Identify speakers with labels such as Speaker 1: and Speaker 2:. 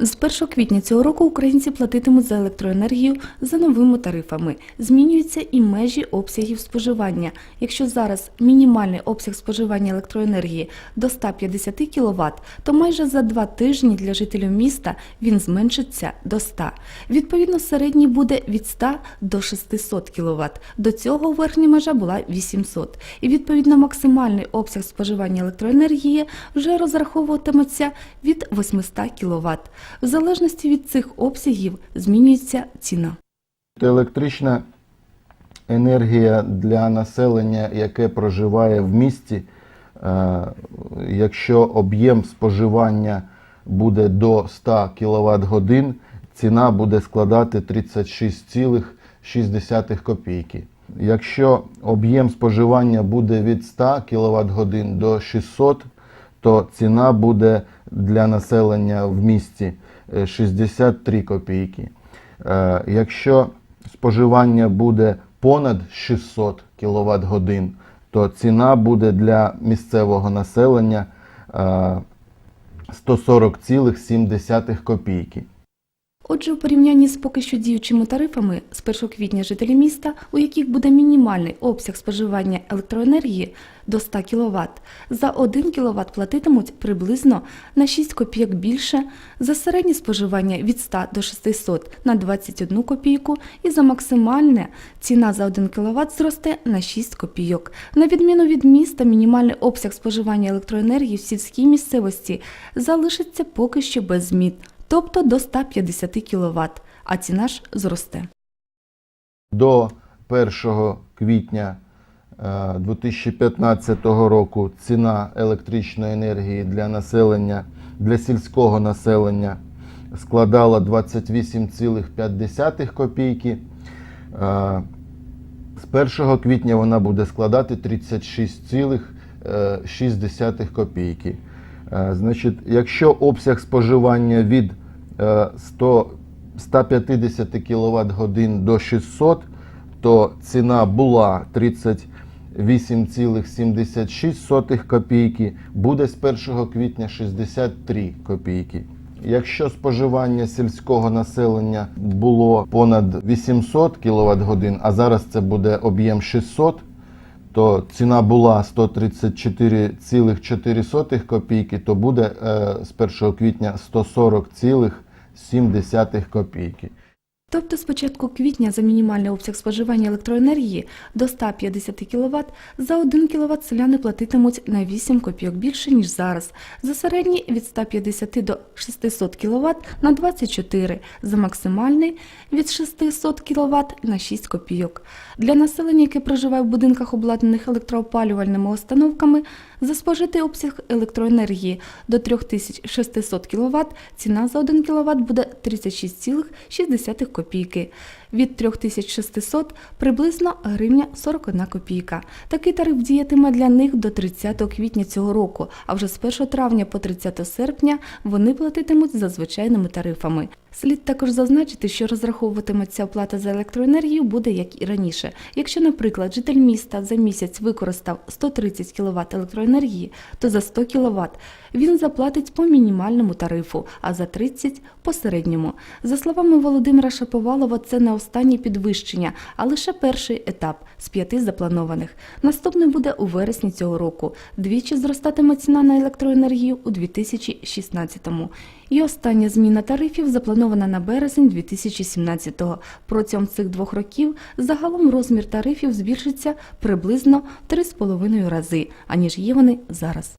Speaker 1: З 1 квітня цього року українці платитимуть за електроенергію за новими тарифами. Змінюються і межі обсягів споживання. Якщо зараз мінімальний обсяг споживання електроенергії до 150 кВт, то майже за два тижні для жителів міста він зменшиться до 100. Відповідно, середній буде від 100 до 600 кВт. До цього верхня межа була 800. І відповідно максимальний обсяг споживання електроенергії вже розраховуватиметься від 800 кВт. В залежності від цих обсягів змінюється ціна.
Speaker 2: Електрична енергія для населення, яке проживає в місті, е, якщо об'єм споживання буде до 100 кВт годин, ціна буде складати 36,6 копійки. Якщо об'єм споживання буде від 100 кВт годин до 600, то ціна буде для населення в місті е, 63 копійки. Е, Якщо споживання буде понад 600 кВт годин, то ціна буде для місцевого населення е, 140,7 копійки.
Speaker 1: Отже, у порівнянні з поки що діючими тарифами з 1 квітня жителі міста, у яких буде мінімальний обсяг споживання електроенергії до 100 кВт, за 1 кВт платитимуть приблизно на 6 копійок більше, за середнє споживання від 100 до 600 на 21 копійку і за максимальне ціна за 1 кВт зросте на 6 копійок. На відміну від міста, мінімальний обсяг споживання електроенергії в сільській місцевості залишиться поки що без змін тобто до 150 кВт, а ціна ж зросте.
Speaker 2: До 1 квітня е, 2015 року ціна електричної енергії для населення, для сільського населення складала 28,5 копійки. Е, З 1 квітня вона буде складати 36,6 копійки. Е, Значить, якщо обсяг споживання від е, 100, 150 кВт годин до 600, то ціна була 38,76 копійки, буде з 1 квітня 63 копійки. Якщо споживання сільського населення було понад 800 кВт годин, а зараз це буде об'єм 600, то ціна була 134,4 копійки, то буде е, з 1 квітня 140,7 копійки.
Speaker 1: Тобто з початку квітня за мінімальний обсяг споживання електроенергії до 150 кВт за 1 кВт селяни платитимуть на 8 копійок більше, ніж зараз. За середній від 150 до 600 кВт на 24, за максимальний від 600 кВт на 6 копійок. Для населення, яке проживає в будинках, обладнаних електроопалювальними установками, за спожитий обсяг електроенергії до 3600 кВт ціна за 1 кВт буде 36,6 копійки. Від 3600 приблизно гривня 41 копійка. Такий тариф діятиме для них до 30 квітня цього року, а вже з 1 травня по 30 серпня вони платитимуть за звичайними тарифами. Слід також зазначити, що розраховуватиметься оплата за електроенергію буде як і раніше. Якщо, наприклад, житель міста за місяць використав 130 кВт електроенергії, то за 100 кВт він заплатить по мінімальному тарифу, а за 30 – по середньому. За словами Володимира Шаповалова, це не останнє підвищення, а лише перший етап з п'яти запланованих. Наступний буде у вересні цього року. Двічі зростатиме ціна на електроенергію у 2016-му. І остання зміна тарифів запланована на березень 2017-го. Протягом цих двох років загалом розмір тарифів збільшиться приблизно 3,5 рази, аніж є вони зараз.